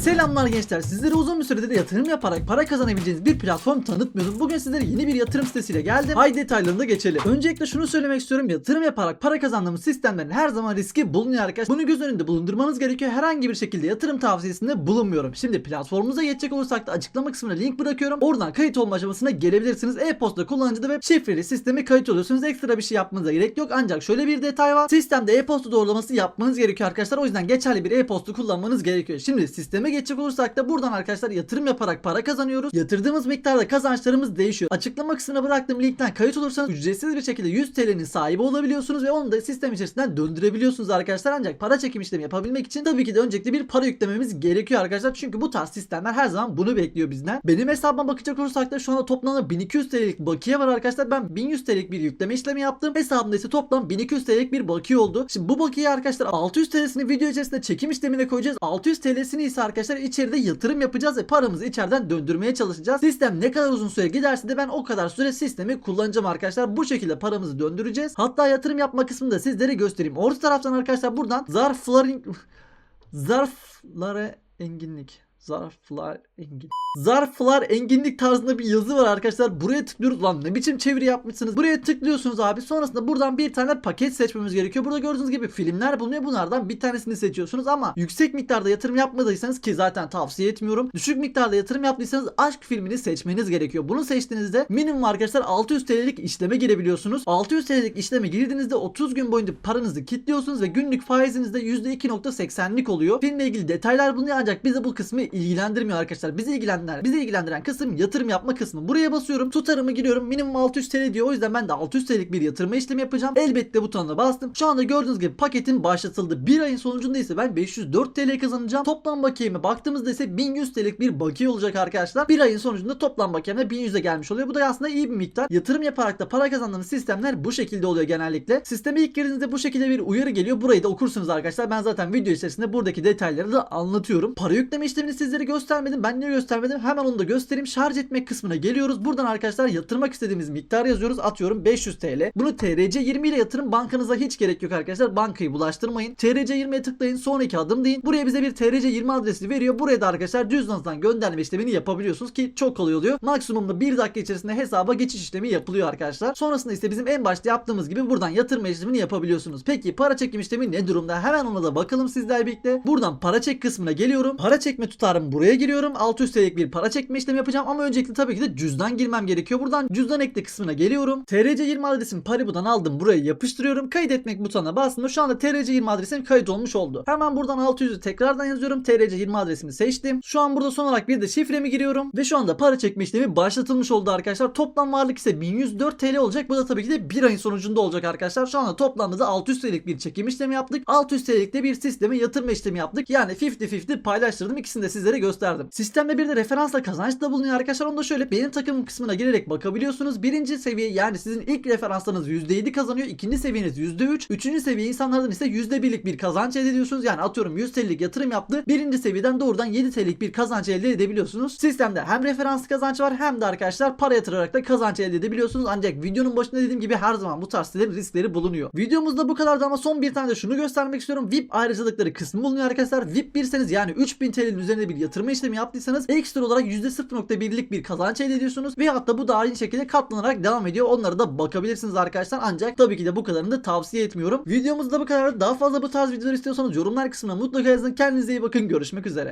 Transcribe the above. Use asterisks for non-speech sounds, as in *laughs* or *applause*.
Selamlar gençler. Sizlere uzun bir süredir yatırım yaparak para kazanabileceğiniz bir platform tanıtmıyordum. Bugün sizlere yeni bir yatırım sitesiyle geldim. Haydi detaylarına geçelim. Öncelikle şunu söylemek istiyorum. Yatırım yaparak para kazandığımız sistemlerin her zaman riski bulunuyor arkadaşlar. Bunu göz önünde bulundurmanız gerekiyor. Herhangi bir şekilde yatırım tavsiyesinde bulunmuyorum. Şimdi platformumuza geçecek olursak da açıklama kısmına link bırakıyorum. Oradan kayıt olma aşamasına gelebilirsiniz. E-posta kullanıcıda ve şifreli sisteme kayıt oluyorsunuz. Ekstra bir şey yapmanıza gerek yok. Ancak şöyle bir detay var. Sistemde e-posta doğrulaması yapmanız gerekiyor arkadaşlar. O yüzden geçerli bir e-posta kullanmanız gerekiyor. Şimdi sisteme geçecek olursak da buradan arkadaşlar yatırım yaparak para kazanıyoruz. Yatırdığımız miktarda kazançlarımız değişiyor. Açıklama kısmına bıraktığım linkten kayıt olursanız ücretsiz bir şekilde 100 TL'nin sahibi olabiliyorsunuz ve onu da sistem içerisinden döndürebiliyorsunuz arkadaşlar. Ancak para çekim işlemi yapabilmek için tabii ki de öncelikle bir para yüklememiz gerekiyor arkadaşlar. Çünkü bu tarz sistemler her zaman bunu bekliyor bizden. Benim hesabıma bakacak olursak da şu anda toplamda 1200 TL'lik bakiye var arkadaşlar. Ben 1100 TL'lik bir yükleme işlemi yaptım. Hesabımda ise toplam 1200 TL'lik bir bakiye oldu. Şimdi bu bakiye arkadaşlar 600 TL'sini video içerisinde çekim işlemine koyacağız. 600 TL'sini ise arkadaşlar içeride yatırım yapacağız ve paramızı içeriden döndürmeye çalışacağız. Sistem ne kadar uzun süre giderse de ben o kadar süre sistemi kullanacağım arkadaşlar. Bu şekilde paramızı döndüreceğiz. Hatta yatırım yapma kısmını da sizlere göstereyim. Orta taraftan arkadaşlar buradan zarfların *laughs* zarflara enginlik zarflar engin zarflar enginlik tarzında bir yazı var arkadaşlar. Buraya tıklıyoruz. Lan ne biçim çeviri yapmışsınız. Buraya tıklıyorsunuz abi. Sonrasında buradan bir tane paket seçmemiz gerekiyor. Burada gördüğünüz gibi filmler bulunuyor. Bunlardan bir tanesini seçiyorsunuz ama yüksek miktarda yatırım yapmadıysanız ki zaten tavsiye etmiyorum. Düşük miktarda yatırım yaptıysanız aşk filmini seçmeniz gerekiyor. Bunu seçtiğinizde minimum arkadaşlar 600 TL'lik işleme girebiliyorsunuz. 600 TL'lik işleme girdiğinizde 30 gün boyunca paranızı kilitliyorsunuz ve günlük faiziniz de %2.80'lik oluyor. Filmle ilgili detaylar bulunuyor ancak bizi bu kısmı ilgilendirmiyor arkadaşlar. Bizi ilgilendiren, bizi ilgilendiren kısım yatırım yapma kısmı. Buraya basıyorum. Tutarımı giriyorum. Minimum 600 TL diyor. O yüzden ben de 600 TL'lik bir yatırma işlemi yapacağım. Elbette butonuna bastım. Şu anda gördüğünüz gibi paketin başlatıldı. Bir ayın sonucunda ise ben 504 TL kazanacağım. Toplam bakiyeme baktığımızda ise 1100 TL'lik bir bakiye olacak arkadaşlar. Bir ayın sonucunda toplam bakiyemde 1100'e gelmiş oluyor. Bu da aslında iyi bir miktar. Yatırım yaparak da para kazandığımız sistemler bu şekilde oluyor genellikle. Sisteme ilk girdiğinizde bu şekilde bir uyarı geliyor. Burayı da okursunuz arkadaşlar. Ben zaten video içerisinde buradaki detayları da anlatıyorum. Para yükleme işlemini sizlere göstermedim. Ben niye göstermedim? Hemen onu da göstereyim. Şarj etmek kısmına geliyoruz. Buradan arkadaşlar yatırmak istediğimiz miktar yazıyoruz. Atıyorum 500 TL. Bunu TRC20 ile yatırım. Bankanıza hiç gerek yok arkadaşlar. Bankayı bulaştırmayın. TRC20'ye tıklayın. Sonraki adım deyin. Buraya bize bir TRC20 adresi veriyor. Buraya da arkadaşlar cüzdanınızdan gönderme işlemini yapabiliyorsunuz ki çok kolay oluyor. Maksimumda 1 dakika içerisinde hesaba geçiş işlemi yapılıyor arkadaşlar. Sonrasında ise bizim en başta yaptığımız gibi buradan yatırma işlemini yapabiliyorsunuz. Peki para çekim işlemi ne durumda? Hemen ona da bakalım sizlerle birlikte. Buradan para çek kısmına geliyorum. Para çekme tutarım buraya giriyorum. 600 TL'lik bir para çekme işlemi yapacağım ama öncelikle tabii ki de cüzdan girmem gerekiyor. Buradan cüzdan ekle kısmına geliyorum. TRC20 adresimi Paribu'dan aldım. Buraya yapıştırıyorum. Kaydetmek butonuna bastım. Şu anda TRC20 adresim kayıt olmuş oldu. Hemen buradan 600'ü tekrardan yazıyorum. TRC20 adresimi seçtim. Şu an burada son olarak bir de şifremi giriyorum. Ve şu anda para çekme işlemi başlatılmış oldu arkadaşlar. Toplam varlık ise 1104 TL olacak. Bu da tabii ki de bir ayın sonucunda olacak arkadaşlar. Şu anda toplamda da 600 TL'lik bir çekim işlemi yaptık. 600 TL'lik de bir sisteme yatırma işlemi yaptık. Yani 50-50 paylaştırdım. İkisini de sizlere gösterdim. Sistemde bir de referansla kazanç da bulunuyor arkadaşlar. Onu da şöyle benim takımım kısmına girerek bakabiliyorsunuz. Birinci seviye yani sizin ilk referanslarınız %7 kazanıyor. İkinci seviyeniz %3. Üçüncü seviye insanlardan ise %1'lik bir kazanç elde ediyorsunuz. Yani atıyorum 100 TL'lik yatırım yaptı. Birinci seviyeden doğrudan 7 TL'lik bir kazanç elde edebiliyorsunuz. Sistemde hem referans kazanç var hem de arkadaşlar para yatırarak da kazanç elde edebiliyorsunuz. Ancak videonun başında dediğim gibi her zaman bu tarz sitelerin riskleri bulunuyor. Videomuzda bu kadardı ama son bir tane de şunu göstermek istiyorum. VIP ayrıcalıkları kısmı bulunuyor arkadaşlar. VIP birseniz yani 3000 TL'nin üzerinde bir yatırma işlemi yaptıysanız ekstra olarak %0.1'lik bir kazanç elde ediyorsunuz. Ve hatta bu da aynı şekilde katlanarak devam ediyor. Onlara da bakabilirsiniz arkadaşlar. Ancak tabii ki de bu kadarını da tavsiye etmiyorum. Videomuzda bu kadar. Daha fazla bu tarz videolar istiyorsanız yorumlar kısmına mutlaka yazın. Kendinize iyi bakın. Görüşmek üzere.